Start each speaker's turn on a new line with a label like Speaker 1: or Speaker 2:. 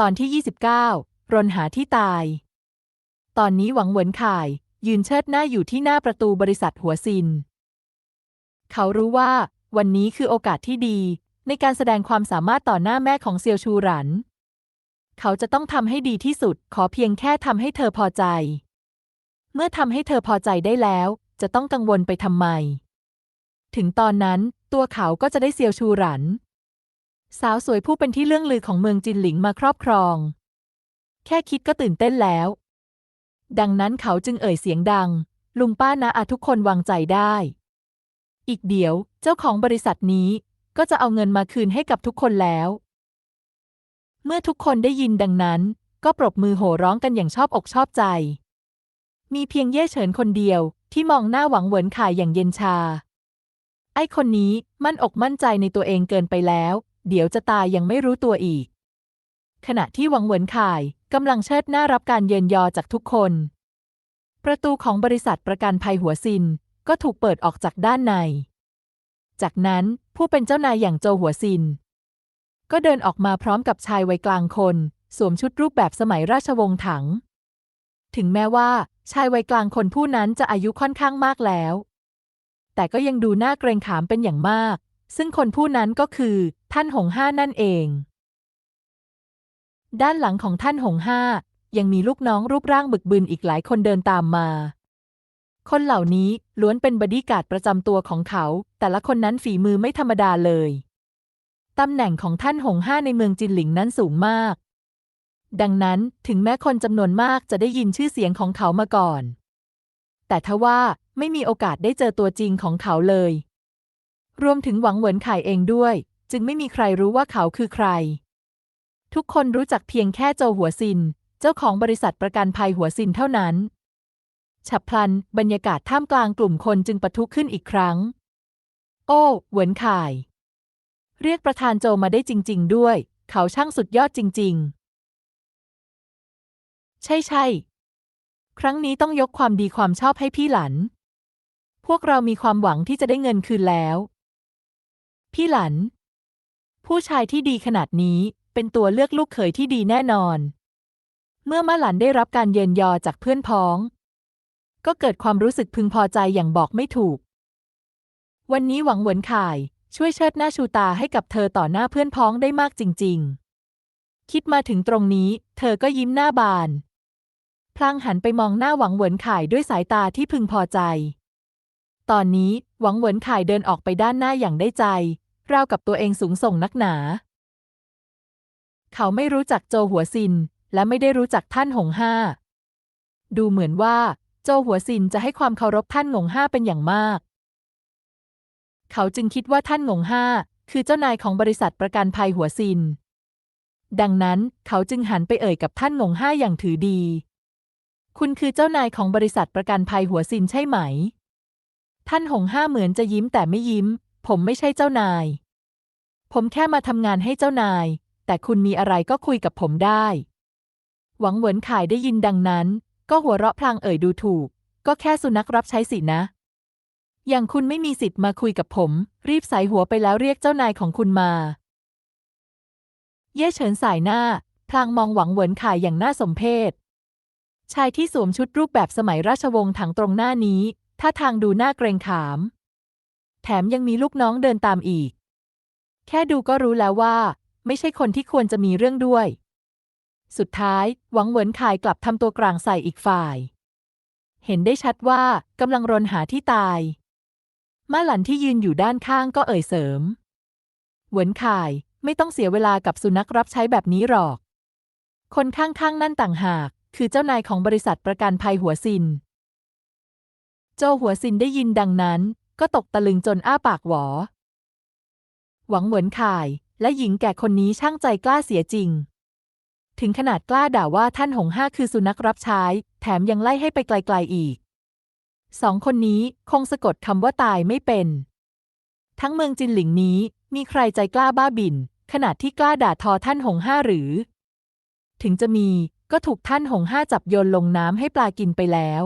Speaker 1: ตอนที่ 29 รนหาที่ตาย ตอนนี้หวังเหวินข่าย ยืนเชิดหน้าอยู่ที่หน้าประตูบริษัทหัวซิน เขารู้ว่า วันนี้คือโอกาสที่ดี ในการแสดงความสามารถต่อหน้าแม่ของเซียวชูหรัน เขาจะต้องทำให้ดีที่สุด ขอเพียงแค่ทำให้เธอพอใจ เมื่อทำให้เธอพอใจได้แล้ว จะต้องกังวลไปทำไม ถึงตอนนั้น ตัวเขาก็จะได้เซียวชูหรัน สาวสวยผู้เป็นที่เรื่องลือของเมืองจินหลิงมาครอบครอง แค่คิดก็ตื่นเต้นแล้ว ดังนั้นเขาจึงเอ่ยเสียงดัง ลุงป้านะอาทุกคนวางใจได้ อีกเดี๋ยวเจ้าของบริษัทนี้ก็จะเอาเงินมาคืนให้กับทุกคนแล้ว เมื่อทุกคนได้ยินดังนั้น ก็ปรบมือโห่ร้องกันอย่างชอบอกชอบใจ มีเพียงเย่เฉินคนเดียวที่มองหน้าหวังเหวินข่ายอย่างเย็นชา ไอ้คนนี้มั่นอกมั่นใจในตัวเองเกินไปแล้ว เดี๋ยวจะตายยังไม่รู้ตัวอีก ขณะที่หวังเหวินข่ายกำลังเชิดหน้ารับการเยินยอจากทุกคน ประตูของบริษัทประกันภัยหัวซินก็ถูกเปิดออกจากด้านใน จากนั้นผู้เป็นเจ้านายอย่างโจหัวซิน ก็เดินออกมาพร้อมกับชายวัยกลางคน สวมชุดรูปแบบสมัยราชวงศ์ถัง ถึงแม้ว่าชายวัยกลางคนผู้นั้นจะอายุค่อนข้างมากแล้ว แต่ก็ยังดูน่าเกรงขามเป็นอย่างมาก ซึ่งคนผู้นั้นก็คือ ท่านหงห้านั่นเอง ด้านหลังของท่านหงห้ายังมีลูกน้องรูปร่างบึกบึนอีกหลายคนเดินตามมา คนเหล่านี้ล้วนเป็นบอดี้การ์ดประจำตัวของเขา แต่ละคนนั้นฝีมือไม่ธรรมดาเลย ตำแหน่งของท่านหงห้าในเมืองจินหลิงนั้นสูงมาก ดังนั้นถึงแม้คนจำนวนมากจะได้ยินชื่อเสียงของเขามาก่อน แต่ทว่าไม่มีโอกาสได้เจอตัวจริงของเขาเลย รวมถึงหวังเหวินไข่เองด้วย จึงไม่มีใครรู้ว่าเขาคือใคร ทุกคนรู้จักเพียงแค่โจหัวซิน เจ้าของบริษัทประกันภัยหัวซินเท่านั้น ฉับพลัน บรรยากาศท่ามกลางกลุ่มคนจึงปะทุขึ้นอีกครั้ง โอ้เหวินข่าย เรียกประธานโจมาได้จริง ๆ ด้วย เขาช่างสุดยอดจริง ๆ ใช่ใช่ครั้งนี้ต้องยกความดีความชอบให้พี่หลัน พวกเรามีความหวังที่จะได้เงินคืนแล้ว พี่หลัน ผู้ชายที่ดีขนาดนี้เป็นตัวเลือกลูกเขยที่ดีแน่นอน เมื่อมะหลันได้รับการเยินยอจากเพื่อนพ้อง ก็เกิดความรู้สึกพึงพอใจอย่างบอกไม่ถูก วันนี้หวังเหวินข่ายช่วยเชิดหน้าชูตาให้กับเธอต่อหน้าเพื่อนพ้องได้มากจริง ๆ คิดมาถึงตรงนี้ เธอก็ยิ้มหน้าบาน พลางหันไปมองหน้าหวังเหวินข่ายด้วยสายตาที่พึงพอใจ ตอนนี้หวังเหวินข่ายเดินออกไปด้านหน้าอย่างได้ใจ ราวกับตัวเองสูงส่งนักหนา เขาไม่รู้จักโจหัวซิน และไม่ได้รู้จักท่านหงห้า ดูเหมือนว่า โจหัวซินจะให้ความเคารพท่านหงห้าเป็นอย่างมาก เขาจึงคิดว่าท่านหงห้า คือเจ้านายของบริษัทประกันภัยหัวซิน ดังนั้นเขาจึงหันไปเอ่ยกับท่านหงห้าอย่างถือดี คุณคือเจ้านายของบริษัทประกันภัยหัวซินใช่ไหม ท่านหงห้าเหมือนจะยิ้มแต่ไม่ยิ้ม ผมไม่ใช่เจ้านาย ผมแค่มาทำงานให้เจ้านาย แต่คุณมีอะไรก็คุยกับผมได้ หวังเหวินข่ายได้ยินดังนั้น ก็หัวเราะพลางเอ่ยดูถูก ก็แค่สุนัขรับใช้สินะ อย่างคุณไม่มีสิทธิ์มาคุยกับผม รีบใส่หัวไปแล้วเรียกเจ้านายของคุณมา เย่เฉินสายหน้าพลางมองหวังเหวินข่ายอย่างน่าสมเพชชายที่สวมชุดรูปแบบสมัยราชวงศ์ถังตรงหน้านี้ท่าทางดูน่าเกรงขาม แถมยังมีลูกน้องเดินตามอีก แค่ดูก็รู้แล้วว่า ไม่ใช่คนที่ควรจะมีเรื่องด้วย สุดท้ายหวังเหวินข่ายกลับทำตัวกลางใส่อีกฝ่าย เห็นได้ชัดว่ากำลังรนหาที่ตายม่าหลันที่ยืนอยู่ด้านข้างก็เอ่ยเสริม เหวินข่ายไม่ต้องเสียเวลากับสุนัขรับใช้แบบนี้หรอก คนข้างๆนั่นต่างหาก คือเจ้านายของบริษัทประกันภัยหัวซิน โจหัวซินได้ยินดังนั้น ก็ตกตะลึงจนอ้าปากหวอ หวังเหวินข่าย และหญิงแก่คนนี้ช่างใจกล้าเสียจริง ถึงขนาดกล้าด่าว่าท่านหงห้าคือสุนัขรับใช้ แถมยังไล่ให้ไปไกลๆอีก สองคนนี้คงสะกดคำว่าตายไม่เป็น ทั้งเมืองจินหลิงนี้ มีใครใจกล้าบ้าบิน ขนาดที่กล้าด่าทอท่านหงห้าหรือ ถึงจะมีก็ถูกท่านหงห้าจับโยนลงน้ำให้ปลากินไปแล้ว